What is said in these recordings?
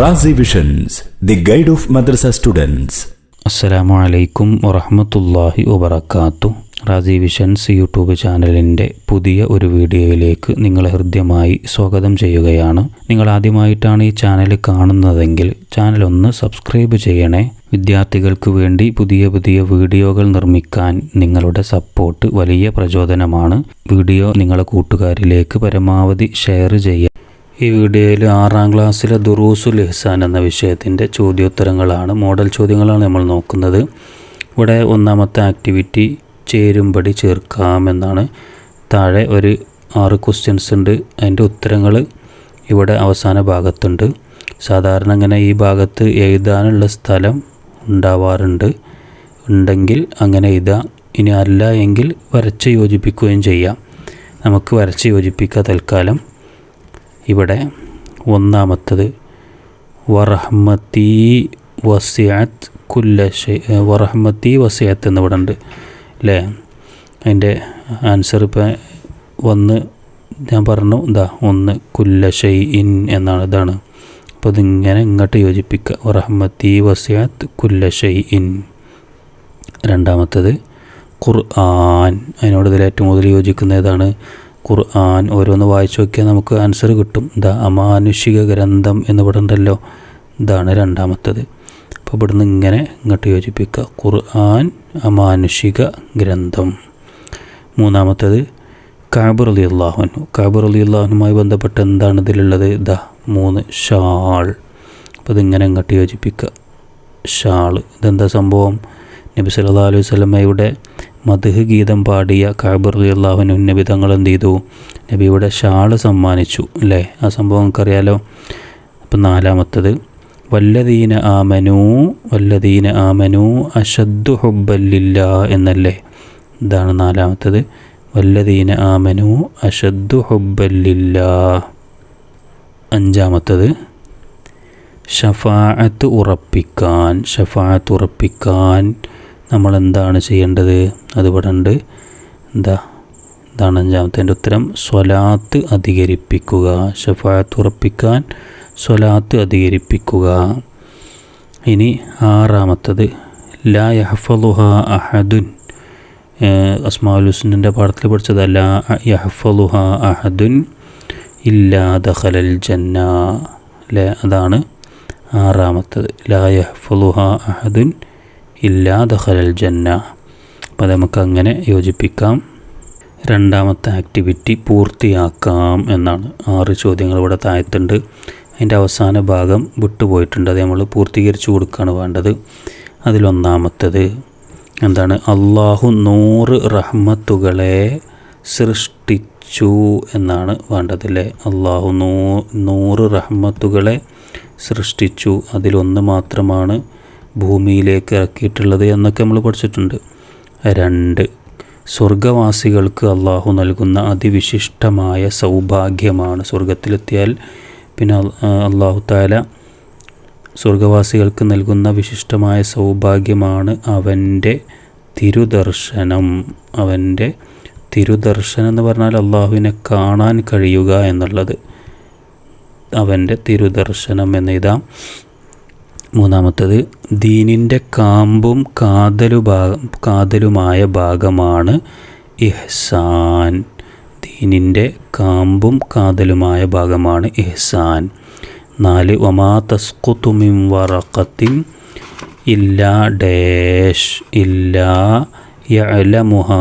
Razi visions the guide of madrasa students അസ്സലാമു അലൈക്കും വറഹമത്തല്ലാഹി വബർക്കാത്തു റാസി വിഷൻസ് യൂട്യൂബ് ചാനലിന്റെ പുതിയ ഒരു വീഡിയോയിലേക്ക് നിങ്ങളെ ഹൃദ്യമായി സ്വാഗതം ചെയ്യുകയാണ്. നിങ്ങൾ ആദ്യമായിട്ടാണ് ഈ ചാനൽ കാണുന്നതെങ്കിൽ ചാനൽ ഒന്ന് സബ്സ്ക്രൈബ് ചെയ്യണേ. വിദ്യാർത്ഥികൾക്ക് വേണ്ടി പുതിയ പുതിയ വീഡിയോകൾ നിർമ്മിക്കാൻ നിങ്ങളുടെ സപ്പോർട്ട് വലിയ പ്രചോദനമാണ്. വീഡിയോ നിങ്ങളെ കൂട്ടുകാരിലേക്ക് പരമാവധി ഷെയർ ചെയ്യുക ഈ വീഡിയോയിൽ ആറാം ക്ലാസ്സിലെ ദുറൂസുൽ ഇഹ്സാൻ എന്ന വിഷയത്തിന്റെ ചോദ്യോത്തരങ്ങളാണ്. മോഡൽ ചോദ്യങ്ങളാണ് നമ്മൾ നോക്കുന്നത്. ഇവിടെ ഒന്നാമത്തെ ആക്ടിവിറ്റി ചേരുംപടി ചേർക്കാം എന്നാണ്. താഴെ ഒരു ആറ് ക്വസ്റ്റ്യൻസ് ഉണ്ട്. അതിന്റെ ഉത്തരങ്ങൾ ഇവിടെ അവസാന ഭാഗത്തുണ്ട്. സാധാരണ ഇങ്ങനെ ഈ ഭാഗത്ത് എഴുതാനുള്ള സ്ഥലം ഉണ്ടാവാറുണ്ട്. ഉണ്ടെങ്കിൽ അങ്ങനെ എഴുതാം. ഇനി അല്ല എങ്കിൽ വരച്ച് യോജിപ്പിക്കുകയും ചെയ്യാം. നമുക്ക് വരച്ച് യോജിപ്പിക്കുക തൽക്കാലം. ഇവിടെ ഒന്നാമത്തത് വറഹ്മത്തി വസിയത്ത് കുല്ല വറഹ്മത്തി വസിയത്ത് എന്നിവിടെ ഉണ്ട് അല്ലേ അതിന്റെ ആൻസർ ഇപ്പം വന്ന് ഞാൻ പറഞ്ഞു എന്താ ഒന്ന് കുല്ല ഷെയ് ഇൻ എന്നാണ് ഇതാണ്. അപ്പോൾ ഇതിങ്ങനെ ഇങ്ങോട്ട് യോജിപ്പിക്കുക വറഹ്മത്തി വസിയത്ത് കുല്ല ഷെയ് ഇൻ രണ്ടാമത്തത് ഖുർആൻ അതിനോട് ഇതിൽ ഏറ്റവും കൂടുതൽ യോജിക്കുന്ന ഏതാണ്? ഖുർആൻ ഓരോന്ന് വായിച്ചു നോക്കിയാൽ നമുക്ക് ആൻസർ കിട്ടും. ദ അമാനുഷിക ഗ്രന്ഥം എന്ന് പറഞ്ഞിട്ടുണ്ടല്ലോ ഇതാണ് രണ്ടാമത്തത്. അപ്പോൾ ഇവിടുന്ന് ഇങ്ങനെ ഇങ്ങോട്ട് യോജിപ്പിക്കുക. ഖുർആൻ അമാനുഷിക ഗ്രന്ഥം. മൂന്നാമത്തത് കാബർ അലി അള്ളാഹുനു കാബർ അലി അള്ളാഹുനുമായി ബന്ധപ്പെട്ട് എന്താണ് ഇതിലുള്ളത്? ദ മൂന്ന് ഷാൾ. അപ്പോൾ ഇതിങ്ങനെ ഇങ്ങോട്ട് യോജിപ്പിക്കുക. ഷാൾ. ഇതെന്താ സംഭവം? നബി സല്ലാ അലൈഹി സ്വലമയുടെ മധുഹ് ഗീതം പാടിയ കാബർ അള്ളാഹുനു നബി എന്ത് ചെയ്തു നബിയുടെ ഷാൾ സമ്മാനിച്ചു അല്ലേ? ആ സംഭവം നമുക്കറിയാലോ? അപ്പം നാലാമത്തത് വല്ലദീന ആമനു വല്ലദീന ആമനു അഷദ്ദു ഹുബല്ലില്ല എന്നല്ലേ? ഇതാണ് നാലാമത്തത് വല്ലദീന ആമനു അഷദ്ദു ഹുബല്ലില്ല അഞ്ചാമത്തത് ഷഫാഅത്ത് ഉറപ്പിക്കാൻ ഷഫാഅത്ത് ഉറപ്പിക്കാൻ നമ്മൾ എന്താണ് ചെയ്യേണ്ടത്? അത് ഇവിടെ ഉണ്ട് എന്താ? ഇതാണ് അഞ്ചാമത്തെ ഉത്തരം. സ്വലാത്ത് അധികരിപ്പിക്കുക. ഷഫാഅത്ത് ഉറപ്പിക്കാൻ സ്വലാത്ത് അധികരിപ്പിക്കുക. ഇനി ആറാമത്തത്. ലാ യഹഫലുഹ അഹദുൻ. അസ്മാലുസ്ലിന്റെ പാഠത്തിൽ പഠിച്ചത്. ലാ യഹഫലുഹ അഹദുൻ ഇല്ലാ ദഖലൽ ജന്ന. അല്ലേ അതാണ് ആറാമത്തത്. ലാ യഹഫലുഹ അഹദുൻ ഇല്ലാ ദഖലൽ ജന്ന. അപ്പോൾ അത് നമുക്ക് അങ്ങനെ യോജിപ്പിക്കാം. രണ്ടാമത്തെ ആക്ടിവിറ്റി പൂർത്തിയാക്കാം എന്നാണ്. ആറ് ചോദ്യങ്ങൾ ഇവിടെ താഴത്തുണ്ട്. അതിന്റെ അവസാന ഭാഗം വിട്ടുപോയിട്ടുണ്ട്. അത് നമ്മൾ പൂർത്തീകരിച്ചു കൊടുക്കുകയാണ് വേണ്ടത്. അതിലൊന്നാമത്തത് എന്താണ്? അള്ളാഹു നൂറ് റഹ്മത്തുകളെ സൃഷ്ടിച്ചു എന്നാണ് വേണ്ടതല്ലേ അള്ളാഹു നൂ നൂറ് റഹ്മത്തുകളെ സൃഷ്ടിച്ചു. അതിലൊന്ന് മാത്രമാണ് ഭൂമിയിലേക്ക് ഇറക്കിയിട്ടുള്ളത് എന്നൊക്കെ നമ്മൾ പഠിച്ചിട്ടുണ്ട്. രണ്ട് സ്വർഗവാസികൾക്ക് അള്ളാഹു നൽകുന്ന അതിവിശിഷ്ടമായ സൗഭാഗ്യമാണ് സ്വർഗത്തിലെത്തിയാൽ പിന്നെ അള്ളാഹു താല സ്വർഗവാസികൾക്ക് നൽകുന്ന വിശിഷ്ടമായ സൗഭാഗ്യമാണ് അവന്റെ തിരുദർശനം. അവന്റെ തിരുദർശനം എന്ന് പറഞ്ഞാൽ അള്ളാഹുവിനെ കാണാൻ കഴിയുക എന്നുള്ളത്. അവന്റെ തിരുദർശനം എന്നെഴുതാം മൂന്നാമത്തത് ദീനിന്റെ കാമ്പും കാതലു ഭാഗം കാതലുമായ ഭാഗമാണ് ഇഹ്സാൻ. ദീനിന്റെ കാമ്പും കാതലുമായ ഭാഗമാണ് ഇഹ്സാൻ. നാല് ഒമാ തസ്കുത്തുമിം വറക്കത്തിൻ ഇല്ലാ ഡേഷ് ഇല്ലാ യലമുഹ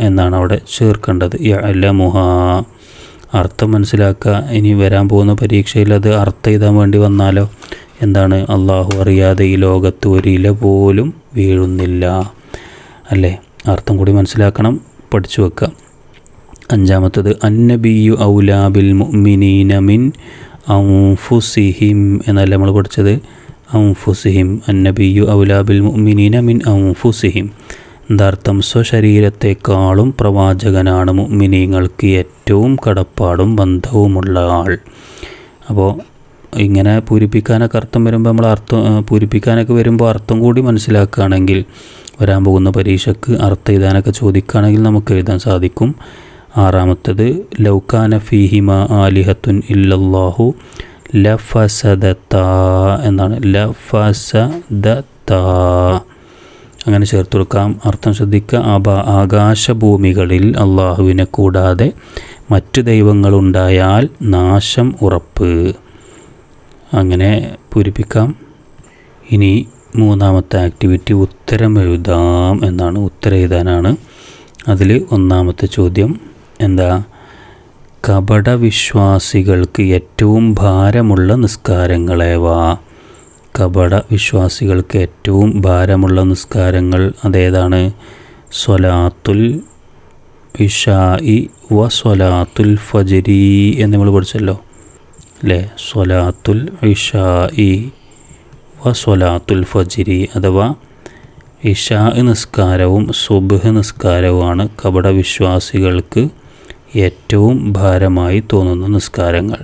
എന്നാണ് അവിടെ ചേർക്കേണ്ടത്. യലമുഹ അർത്ഥം മനസ്സിലാക്കുക. ഇനി വരാൻ പോകുന്ന പരീക്ഷയിൽ അത് അർത്ഥം എഴുതാൻ വേണ്ടി വന്നാലോ? എന്താണ്? അള്ളാഹു അറിയാതെ ഈ ലോകത്ത് ഒരു ഇല പോലും വീഴുന്നില്ല. അല്ലേ? അർത്ഥം കൂടി മനസ്സിലാക്കണം. പഠിച്ചു വെക്കുക അഞ്ചാമത്തത് അന്നബിയു ഔലാബിൽ മിനീനമിൻ മിൻ ഔഫുസിഹിം എന്നല്ല നമ്മൾ പഠിച്ചത്? ഔഫുസിഹിം അന്നബിയു ഔലാബിൽ മുഅ്മിനീന മിൻ ഔഫുസിഹിം എന്താർത്ഥം സ്വശരീരത്തെക്കാളും പ്രവാചകനാണ് മുഅ്മിനീങ്ങൾക്ക് ഏറ്റവും കടപ്പാടും ബന്ധവുമുള്ള ആൾ. അപ്പോൾ ഇങ്ങനെ പൂരിപ്പിക്കാനൊക്കെ അർത്ഥം വരുമ്പോൾ നമ്മൾ അർത്ഥം പൂരിപ്പിക്കാനൊക്കെ വരുമ്പോൾ അർത്ഥം കൂടി മനസ്സിലാക്കുകയാണെങ്കിൽ വരാൻ പോകുന്ന പരീക്ഷയ്ക്ക് അർത്ഥം എഴുതാനൊക്കെ ചോദിക്കുകയാണെങ്കിൽ നമുക്ക് എഴുതാൻ സാധിക്കും. ആറാമത്തത് ലൗക്കാന ഫീഹിമ ആലിഹത്തുൻ ഇല്ലല്ലാഹു ലഫസദത്ത എന്നാണ്. ലഫസദത്ത അങ്ങനെ ചേർത്ത് കൊടുക്കാം. അർത്ഥം ശ്രദ്ധിക്കുക. അപ ആകാശഭൂമികളിൽ അള്ളാഹുവിനെ കൂടാതെ മറ്റു ദൈവങ്ങളുണ്ടായാൽ നാശം ഉറപ്പ്. അങ്ങനെ പൂരിപ്പിക്കാം. ഇനി മൂന്നാമത്തെ ആക്ടിവിറ്റി ഉത്തരം എഴുതാം എന്നാണ് ഉത്തരം എഴുതാനാണ്. അതിൽ ഒന്നാമത്തെ ചോദ്യം എന്താ? കപട വിശ്വാസികൾക്ക് ഏറ്റവും ഭാരമുള്ള നിസ്കാരങ്ങളേവാ? കപട വിശ്വാസികൾക്ക് ഏറ്റവും ഭാരമുള്ള നിസ്കാരങ്ങൾ അതേതാണ്? സ്വലാത്തുൽ ഇഷായി വ സ്വലാത്തുൽ ഫജരി എന്ന് നമ്മൾ പഠിച്ചല്ലോ. അല്ലേ സ്വലാത്തുൽ ഇഷായി വ സ്വലാത്തുൽ ഫജിരി അഥവാ ഇഷാ നിസ്കാരവും സുബഹ് നിസ്കാരവുമാണ് കപട വിശ്വാസികൾക്ക് ഏറ്റവും ഭാരമായി തോന്നുന്ന നിസ്കാരങ്ങൾ.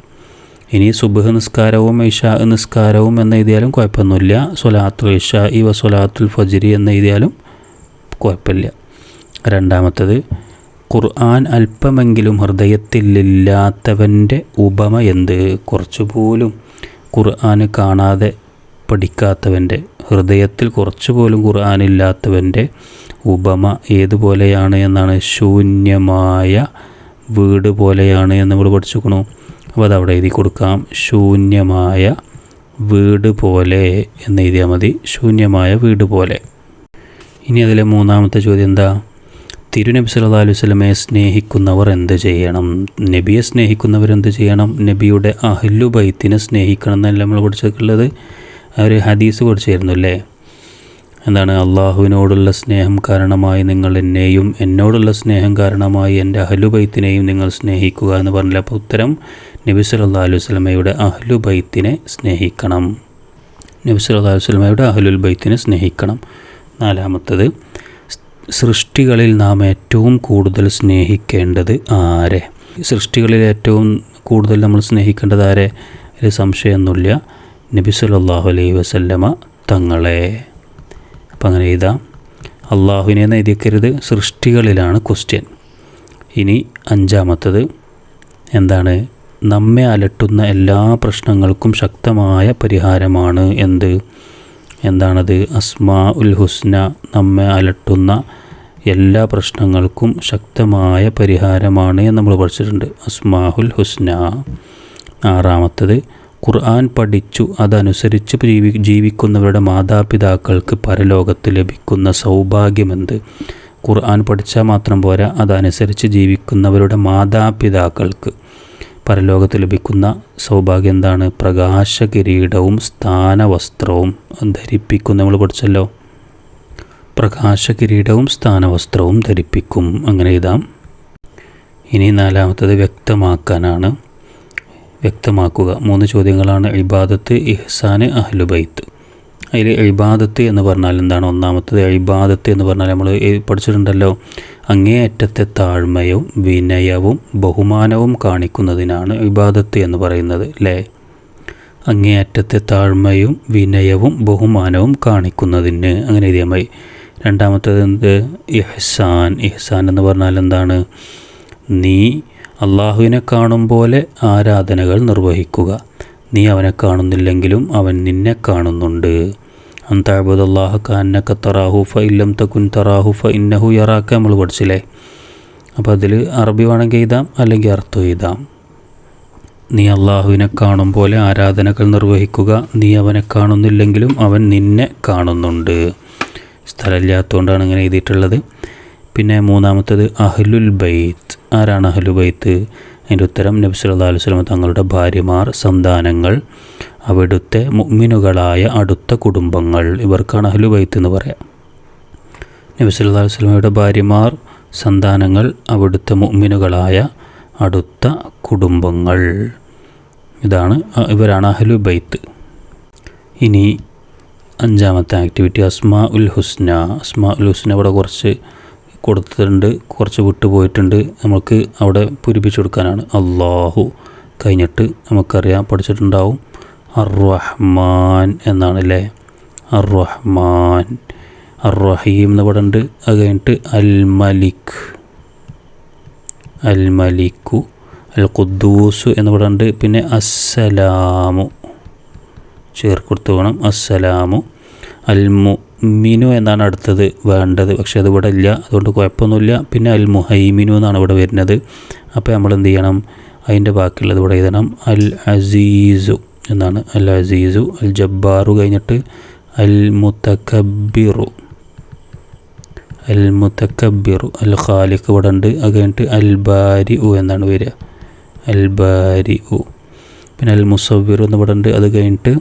ഇനി സുബഹ് നിസ്കാരവും ഇഷാ നിസ്കാരവും എന്ന് എഴുതിയാലും കുഴപ്പമൊന്നുമില്ല. സൊലാത്തുൽ ഇഷാ ഇവ സൊലാത്തുൽ ഫജിരി എന്ന് എഴുതിയാലും കുഴപ്പമില്ല. രണ്ടാമത്തത് ഖുർആൻ അല്പമെങ്കിലും ഹൃദയത്തിലില്ലാത്തവന്റെ ഉപമ എന്ത്? കുറച്ചുപോലും ഖുർആൻ കാണാതെ പഠിക്കാത്തവന്റെ ഹൃദയത്തിൽ കുറച്ചുപോലും ഖുർആനില്ലാത്തവന്റെ ഉപമ ഏതുപോലെയാണ് എന്നാണ്? ശൂന്യമായ വീട് പോലെയാണ് എന്ന് നമ്മൾ പഠിച്ചുക്കണു. അപ്പോൾ അതവിടെ എഴുതി കൊടുക്കാം. ശൂന്യമായ വീട് പോലെ എന്ന് എഴുതിയാൽ മതി. ശൂന്യമായ വീട് പോലെ. ഇനി അതിലെ മൂന്നാമത്തെ ചോദ്യം എന്താ? തിരുനബി സല്ലല്ലാഹു അലൈഹി വസല്ലമയെ സ്നേഹിക്കുന്നവർ എന്ത് ചെയ്യണം? നബിയെ സ്നേഹിക്കുന്നവർ എന്ത് ചെയ്യണം? നബിയുടെ അഹ്ലു ബൈത്തിനെ സ്നേഹിക്കണം എന്നല്ല നമ്മൾ പഠിച്ചിട്ടുള്ളത്. ഒരു ഹദീസ് പഠിച്ചായിരുന്നു അല്ലേ എന്താണ് അള്ളാഹുവിനോടുള്ള സ്നേഹം കാരണമായി നിങ്ങൾ എന്നെയും എന്നോടുള്ള സ്നേഹം കാരണമായി എന്റെ അഹ്ലു ബൈത്തിനെയും നിങ്ങൾ സ്നേഹിക്കുക എന്ന് പറഞ്ഞില്ല? അപ്പോൾ ഉത്തരം നബി സല്ലല്ലാഹു അലൈഹി വസല്ലമയുടെ അഹ്ലു ബൈത്തിനെ സ്നേഹിക്കണം. നബി അലൈഹി വസല്ലമയുടെ അഹ്ലുൽ ബൈത്തിനെ സ്നേഹിക്കണം. നാലാമത്തത് സൃഷ്ടികളിൽ നാം ഏറ്റവും കൂടുതൽ സ്നേഹിക്കേണ്ടത് ആരെ? സൃഷ്ടികളിൽ ഏറ്റവും കൂടുതൽ നമ്മൾ സ്നേഹിക്കേണ്ടത് ആരെ? ഒരു സംശയമൊന്നുമില്ല. നബി സല്ലല്ലാഹു അലൈഹി വസല്ലമ തങ്ങളെ. അപ്പം അങ്ങനെ എഴുതാം. അള്ളാഹുവിനെ എഴുതിക്കരുത് സൃഷ്ടികളിലാണ് ക്വസ്റ്റ്യൻ ഇനി അഞ്ചാമത്തത്. എന്താണ്? നമ്മെ അലട്ടുന്ന എല്ലാ പ്രശ്നങ്ങൾക്കും ശക്തമായ പരിഹാരമാണ് എന്ത്? എന്താണത്? അസ്മാ ഉൽ ഹുസ്ന നമ്മെ അലട്ടുന്ന എല്ലാ പ്രശ്നങ്ങൾക്കും ശക്തമായ പരിഹാരമാണ് എന്ന് നമ്മൾ പഠിച്ചിട്ടുണ്ട്. അസ്മാഹുൽ ഹുസ്ന. ആറാമത്തത് ഖുർആൻ പഠിച്ചു അതനുസരിച്ച് ജീവി ജീവിക്കുന്നവരുടെ മാതാപിതാക്കൾക്ക് പരലോകത്ത് ലഭിക്കുന്ന സൗഭാഗ്യമെന്ത് ഖുർആൻ പഠിച്ചാൽ മാത്രം പോരാ അതനുസരിച്ച് ജീവിക്കുന്നവരുടെ മാതാപിതാക്കൾക്ക്. പരലോകത്ത് ലഭിക്കുന്ന സൗഭാഗ്യം എന്താണ്? പ്രകാശ കിരീടവും സ്ഥാനവസ്ത്രവും ധരിപ്പിക്കും. നമ്മൾ പഠിച്ചല്ലോ. പ്രകാശ കിരീടവും സ്ഥാനവസ്ത്രവും ധരിപ്പിക്കും. അങ്ങനെ എഴുതാം. ഇനി നാലാമത്തത് വ്യക്തമാക്കാനാണ്. വ്യക്തമാക്കുക. മൂന്ന് ചോദ്യങ്ങളാണ്. ഇബാദത്ത് ഇഹ്സാന് അഹ്ലുബൈത്ത് അതിൽ ഇബാദത്ത് എന്ന് പറഞ്ഞാൽ എന്താണ്? ഒന്നാമത്തത് ഇബാദത്ത് എന്ന് പറഞ്ഞാൽ നമ്മൾ പഠിച്ചിട്ടുണ്ടല്ലോ. അങ്ങേയറ്റത്തെ താഴ്മയും വിനയവും ബഹുമാനവും കാണിക്കുന്നതിനാണ് ഇബാദത്ത് എന്ന് പറയുന്നത് അല്ലേ അങ്ങേയറ്റത്തെ താഴ്മയും വിനയവും ബഹുമാനവും കാണിക്കുന്നതിന് അങ്ങനെ എഴുതിയാൽ മതി. രണ്ടാമത്തത് എന്ത്? ഇഹ്സാൻ. ഇഹ്സാൻ എന്ന് പറഞ്ഞാൽ എന്താണ്? നീ അള്ളാഹുവിനെ കാണും പോലെ ആരാധനകൾ നിർവഹിക്കുക. നീ അവനെ കാണുന്നില്ലെങ്കിലും അവൻ നിന്നെ കാണുന്നുണ്ട്. അന്താബുദല്ലാഹ കാന്നക്ക തറാഹു ഫ ഇല്ലം തക്കുൻ തറാഹു ഫ ഇന്നഹു യറാക്ക നമ്മൾ പഠിച്ചില്ലേ അപ്പോൾ അതിൽ അറബി വേണമെങ്കിൽ എഴുതാം അല്ലെങ്കിൽ അർത്ഥം എഴുതാം. നീ അള്ളാഹുവിനെ കാണും പോലെ ആരാധനകൾ നിർവഹിക്കുക. നീ അവനെ കാണുന്നില്ലെങ്കിലും അവൻ നിന്നെ കാണുന്നുണ്ട്. സ്ഥലമില്ലാത്തതുകൊണ്ടാണ് ഇങ്ങനെ എഴുതിയിട്ടുള്ളത്. പിന്നെ മൂന്നാമത്തത് അഹ്ലുൽ ബൈത്ത്. ആരാണ് അഹ്ലു ബൈത്ത്? അതിന്റെ ഉത്തരം നബി സല്ലല്ലാഹു അലൈഹി വസല്ലം തങ്ങളുടെ ഭാര്യമാർ സന്താനങ്ങൾ. അവിടുത്തെ മുഗ്മിനുകളായ അടുത്ത കുടുംബങ്ങൾ ഇവർക്കാണ് അഹ്ലു ബൈത്ത് എന്ന് പറയാം. നബി സല്ലല്ലാഹു അലൈഹി വസല്ലമയുടെ ഭാര്യമാർ സന്താനങ്ങൾ അവിടുത്തെ മുഗ്മിനുകളായ അടുത്ത കുടുംബങ്ങൾ. ഇതാണ് ഇവരാണ് അഹ്ലു ബൈത്ത് ഇനി അഞ്ചാമത്തെ ആക്ടിവിറ്റി അസ്മാ ഉൽ ഹുസ്ന. അസ്മാ ഉൽ ഹുസ്ന ഇവിടെ കുറച്ച് കൊടുത്തിട്ടുണ്ട് കുറച്ച് വിട്ടുപോയിട്ടുണ്ട്. നമുക്ക് അവിടെ പൂരിപ്പിച്ചു കൊടുക്കാനാണ്. അള്ളാഹു കഴിഞ്ഞിട്ട് നമുക്കറിയാം പഠിച്ചിട്ടുണ്ടാവും. അർ റഹ്മാൻ എന്നാണ് അല്ലേ അർ റഹ്മാൻ അർ റഹീം എന്ന് ഇവിടെ ഉണ്ട്. അത് കഴിഞ്ഞിട്ട് അൽ മലിക് അൽ മലിക്കു അൽ ഖുദ്ദൂസ് എന്ന് ഉണ്ട്. പിന്നെ അസ്സലാമു. ചേർക്കൊടുത്ത് വേണം. അസ്സലാമു. അൽ മുഅ്മിനു എന്നാണ് അടുത്തത് വേണ്ടത്. പക്ഷേ അത് ഇവിടെ ഇല്ല. അതുകൊണ്ട് കുഴപ്പമൊന്നുമില്ല. പിന്നെ അൽ മുഹൈമിനു എന്നാണ് ഇവിടെ വരുന്നത്. അപ്പോൾ നമ്മൾ എന്ത് ചെയ്യണം? അതിന്റെ ബാക്കിയുള്ളത് ഇവിടെ എഴുതണം. അൽ അസീസു. എന്നാണ് അൽ അസീസു അൽ ജബ്ബാറു കഴിഞ്ഞിട്ട് അൽ മുത്തക്കബിറു അൽ മുത്തക്കബിറു അൽ ഖാലിഖ് ഇവിടെ ഉണ്ട്. അത് കഴിഞ്ഞിട്ട് അൽ ബാരി ഉ എന്നാണ് വരിക. അൽ ബാരി ഉ പിന്നെ അൽ മുസവ്വിറു എന്ന് ഇവിടെ ഉണ്ട്. അത് കഴിഞ്ഞിട്ട്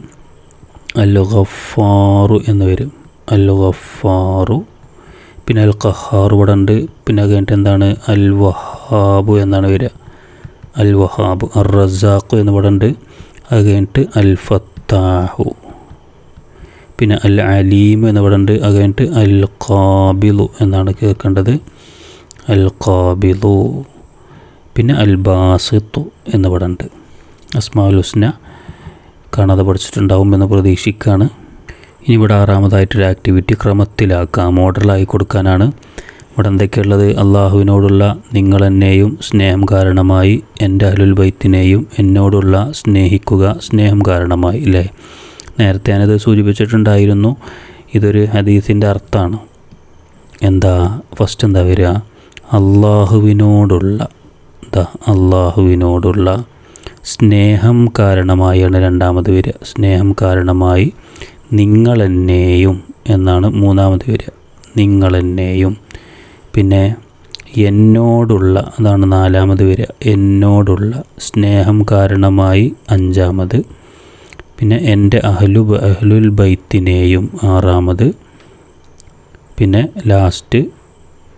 അൽ ഗഫാറു എന്ന് വരും. അൽ ഗഫാറു പിന്നെ അൽ ഖഹാറു ഇവിടെ ഉണ്ട്. പിന്നെ അത് കഴിഞ്ഞിട്ട് എന്താണ്? അൽ വഹാബു എന്നാണ് വരിക. അൽ വഹാബ് അർ റസാഖു എന്ന് ഇവിടെ ഉണ്ട്. അത് കഴിഞ്ഞിട്ട് അൽ ഫത്താഹു പിന്നെ അൽ അലീം എന്ന് പറയുന്നുണ്ട് അത് കഴിഞ്ഞിട്ട് അൽ ഖാബിലു എന്നാണ് കേൾക്കേണ്ടത്. അൽ ഖാബിലു പിന്നെ അൽ ബാസിത്തു എന്ന് പറയുന്നുണ്ട് അസ്മാൽ ഹുസ്ന കാണാതെ പഠിച്ചിട്ടുണ്ടാവും എന്ന് പ്രതീക്ഷിക്കുകയാണ്. ഇനി ഇവിടെ ആറാമതായിട്ടൊരു ആക്ടിവിറ്റി ക്രമത്തിലാക്കാം. മോഡലായി കൊടുക്കാനാണ്. ഇവിടെ അള്ളാഹുവിനോടുള്ള നിങ്ങളെന്നെയും സ്നേഹം കാരണമായി എന്റെ അലുൽ ബൈത്തിനെയും എന്നോടുള്ള സ്നേഹിക്കുക സ്നേഹം കാരണമായി അല്ലേ നേരത്തെ ഞാനത് സൂചിപ്പിച്ചിട്ടുണ്ടായിരുന്നു. ഇതൊരു ഹദീസിന്റെ അർത്ഥമാണ്. എന്താ? ഫസ്റ്റ് എന്താ വരിക? അള്ളാഹുവിനോടുള്ള എന്താ അള്ളാഹുവിനോടുള്ള സ്നേഹം കാരണമായാണ് രണ്ടാമത് വരിക. സ്നേഹം കാരണമായി നിങ്ങളെന്നെയും എന്നാണ് മൂന്നാമത് വരിക. നിങ്ങളെന്നെയും പിന്നെ എന്നോടുള്ള അതാണ് നാലാമത് വരിക എന്നോടുള്ള സ്നേഹം കാരണമായി അഞ്ചാമത്. പിന്നെ എന്റെ അഹ്ലു അഹ്ലുൽ ബൈത്തിനെയും ആറാമത്. പിന്നെ ലാസ്റ്റ്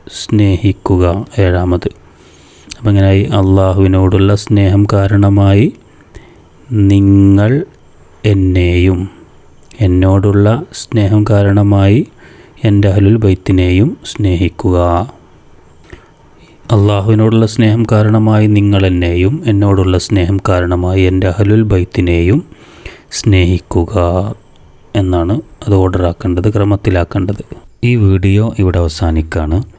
സ്നേഹിക്കുക ഏഴാമത്. അപ്പം ഇങ്ങനെയായി അള്ളാഹുവിനോടുള്ള സ്നേഹം കാരണമായി നിങ്ങൾ എന്നെയും എന്നോടുള്ള സ്നേഹം കാരണമായി എന്റെ അഹലുൽ ബൈത്തിനെയും സ്നേഹിക്കുക. അള്ളാഹുവിനോടുള്ള സ്നേഹം കാരണമായി നിങ്ങൾ എന്നെയും എന്നോടുള്ള സ്നേഹം കാരണമായി എന്റെ അഹലുൽ ബൈത്തിനെയും സ്നേഹിക്കുക എന്നാണ് അത് ഓർഡറാക്കേണ്ടത് ക്രമത്തിലാക്കേണ്ടത്. ഈ വീഡിയോ ഇവിടെ അവസാനിക്കുകയാണ്